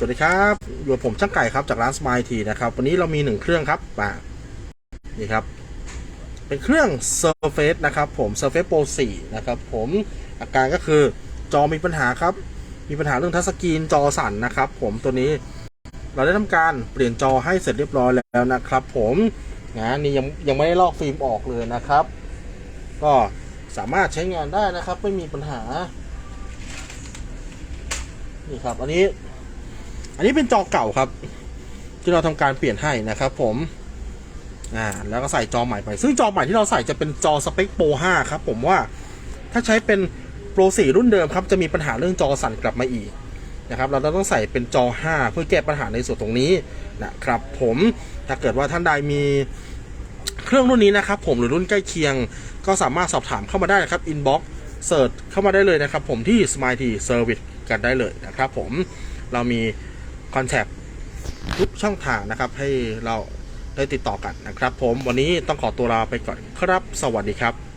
สวัสดีครับอยู่ผมช่างไก่ครับจากร้านสมายทีนะครับ วันนี้เรามีหนึ่งเครื่องครับมานี่ครับ เป็นเครื่อง Surface นะครับผม Surface Pro 4 นะครับผมอาการก็คือจอมีปัญหาครับ มีปัญหาเรื่องทัชสกรีนจอสั่นนะครับผมตัวนี้เราได้ทำการเปลี่ยนจอให้เสร็จเรียบร้อยแล้วนะครับ ผมนะนี่ยังยังไม่ได้ลอกฟิล์มออกเลยนะครับ ก็สามารถใช้งานได้นะครับ ไม่มีปัญหานี่ครับ อันนี้ อันนี้เป็นจอเก่าครับ ที่เราทำการเปลี่ยนให้นะครับ ผม อ่า แล้วก็ใส่จอใหม่ไป ซึ่งจอใหม่ที่เราใส่จะเป็นจอสเปคโปร5ครับ ผมว่า ถ้าใช้เป็นโปร4รุ่นเดิมครับ จะมีปัญหาเรื่องจอสั่นกลับมาอีกนะครับ เราต้องใส่เป็นจอ 5 เพื่อแก้ปัญหาในส่วนตรงนี้นะครับ ผม ถ้าเกิดว่าท่านใดมีเครื่องรุ่นนี้นะครับผมหรือรุ่นใกล้เคียง ก็สามารถสอบถามเข้ามาได้นะครับ inbox เสิร์ชเข้ามาได้เลยนะครับ ผมที่ Smile T Service กันได้เลยนะครับ ผมเรามี คอนแทคทุกช่องทางนะครับ ให้เราได้ติดต่อกันนะครับ ผมวันนี้ต้องขอตัวลาไปก่อนครับ สวัสดีครับ